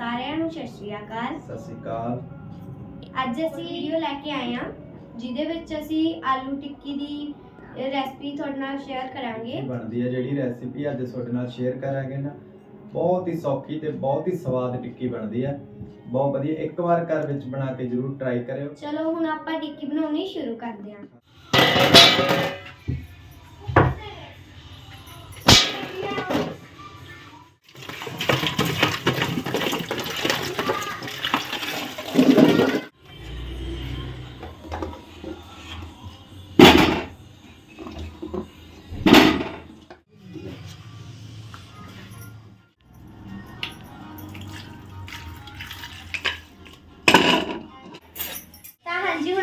ਸਾਰਿਆਂ ਨੂੰ ਸਤਿ ਸ਼੍ਰੀ ਅਕਾਲ। ਸਤਿ ਸ਼੍ਰੀ ਅਕਾਲ। ਅੱਜ ਅਸੀਂ ਵੀਡੀਓ ਲੈ ਕੇ ਆਏ ਹਾਂ ਜਿਹਦੇ ਵਿੱਚ ਅਸੀਂ ਆਲੂ ਟਿੱਕੀ ਦੀ ਰੈਸਪੀ ਤੁਹਾਡੇ ਨਾਲ ਸ਼ੇਅਰ ਕਰਾਂਗੇ। ਬਣਦੀ ਹੈ ਜਿਹੜੀ ਰੈਸਿਪੀ ਅੱਜ ਤੁਹਾਡੇ ਨਾਲ ਸ਼ੇਅਰ ਕਰਾਂਗੇ ਨਾ। ਬਹੁਤ ਹੀ ਸੌਖੀ ਤੇ ਬਹੁਤ ਹੀ ਸਵਾਦ ਟਿੱਕੀ ਬਣਦੀ ਹੈ ਬਹੁਤ ਵਧੀਆ ਇੱਕ ਵਾਰ ਘਰ ਵਿੱਚ ਬਣਾ ਕੇ ਜਰੂਰ ਟਰਾਈ ਕਰਿਓ। ਚਲੋ ਹੁਣ ਆਪਾਂ ਟਿੱਕੀ ਬਣਾਉਣੀ ਸ਼ੁਰੂ ਕਰਦੇ ਹਾਂ।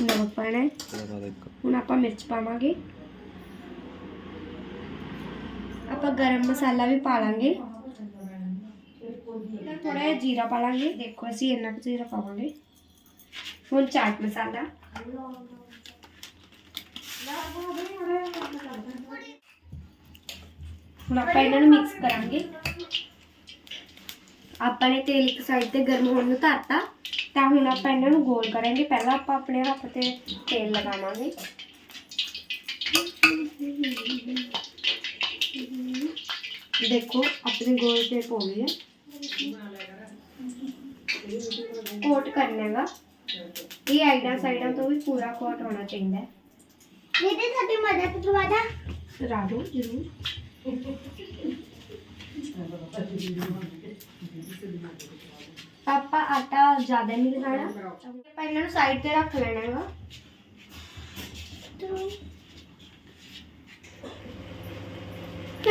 ਨਮਕ ਪਾਣਾ ਹੈ। ਹੁਣ ਆਪਾਂ ਮਿਰਚ ਪਾਵਾਂਗੇ। ਆਪਾਂ ਗਰਮ ਮਸਾਲਾ ਵੀ ਪਾ ਲਾਂਗੇ। ਥੋੜਾ ਜਿਹਾ ਜੀਰਾ ਪਾ ਲਾਂਗੇ। ਦੇਖੋ ਅਸੀਂ ਇੰਨਾ ਕੁ ਜੀਰਾ ਪਾਵਾਂਗੇ। ਹੁਣ ਚਾਟ ਮਸਾਲਾ। ਹੁਣ ਆਪਾਂ ਇਹਨਾਂ ਨੂੰ ਮਿਕਸ ਕਰਾਂਗੇ। ਆਪਾਂ ਨੇ ਤੇਲ ਇੱਕ ਸਾਈਡ ਤੇ ਗਰਮ ਹੋਣ ਨੂੰ ਧਰਤਾ ਤਾਂ ਹੁਣ ਆਪਾਂ ਇਹਨਾਂ ਨੂੰ ਗੋਲ ਕਰਾਂਗੇ ਪਹਿਲਾਂ ਆਪਾਂ ਆਪਣੇ ਹੱਥ ਤੇ ਤੇਲ ਲਗਾਵਾਂਗੇ ਦੇਖੋ ਆਪਣੇ ਗੋਲ ਤੇ ਹੋ ਗਈ ਹੈ ਕੋਟ ਕਰਨਾ ਹੈਗਾ ਇਹ ਆਈਡਾ ਸਾਈਡਾਂ ਤੋਂ ਵੀ ਪੂਰਾ ਕੋਟ ਹੋਣਾ ਚਾਹੀਦਾ ਹੈ ਦੀਦੀ ਤੁਹਾਡੀ ਮਦਦ ਦਵਾਦਾ ਰਾਜੋ ਜ਼ਰੂਰ ਆਪਾਂ ਆਟਾ ਜ਼ਿਆਦਾ ਨਹੀਂ ਲਗਾਉਣਾ। ਆਪਾਂ ਇਹਨਾਂ ਨੂੰ ਸਾਈਡ ਤੇ ਰੱਖ ਲੈਣਾ ਹੈਗਾ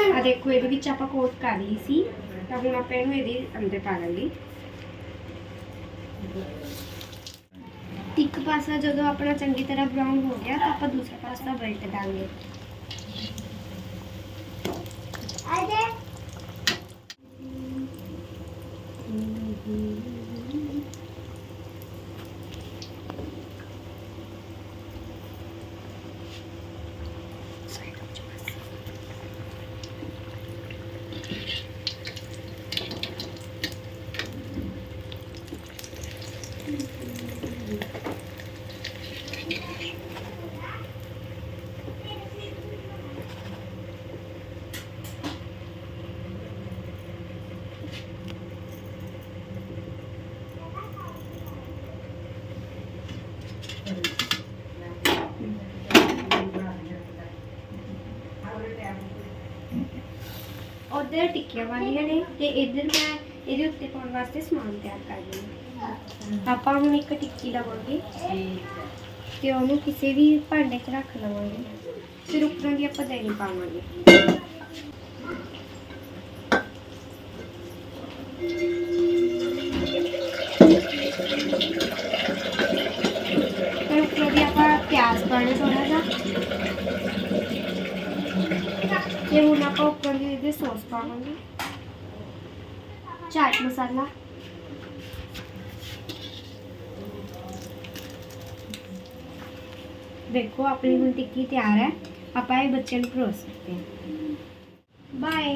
ਆ ਦੇਖੋ, ਇਹਦੇ ਵਿੱਚ ਆਪਾਂ ਕੋਟ ਕਰ ਲਈ ਸੀ। ਤਾਂ ਹੁਣ ਆਪਾਂ ਇਹਨੂੰ ਇਹਦੇ ਅੰਦਰ ਪਾ ਲਾਂਗੇ। ਇੱਕ ਪਾਸਾ ਜਦੋਂ ਆਪਣਾ ਚੰਗੀ ਤਰ੍ਹਾਂ ਬਰਾਊਨ ਹੋ ਗਿਆ, ਤਾਂ ਆਪਾਂ ਦੂਸਰਾ ਪਾਸਾ ਬਲਟ ਦਾਂਗੇ। ਅਜੇ Mm-hmm. ਉਧਰ ਟਿੱਕੀਆਂ ਵਾਲੀਆਂ ਨੇ ਤੇ ਇੱਧਰ ਮੈਂ ਇਹਦੇ ਉੱਤੇ ਪਾਉਣ ਵਾਸਤੇ ਸਮਾਨ ਤਿਆਰ ਕਰ ਰਹੀ ਹਾਂ। ਆਪਾਂ ਹੁਣ ਇੱਕ ਟਿੱਕੀ ਲਵਾਂਗੇ ਤੇ ਉਹਨੂੰ ਕਿਸੇ ਵੀ ਭਾਂਡੇ 'ਚ ਰੱਖ ਲਵਾਂਗੇ। ਫਿਰ ਉੱਪਰੋਂ ਦੀ ਆਪਾਂ ਦਹੀਂ ਪਾਵਾਂਗੇ। ਫਿਰ ग्लास पड़े थोड़ा सा ये मुना का ऊपर दीदी सॉस पाऊँगी चाट मसाला देखो अपनी टिक्की तैयार है आप आए बच्चे परोस सकते हैं बाय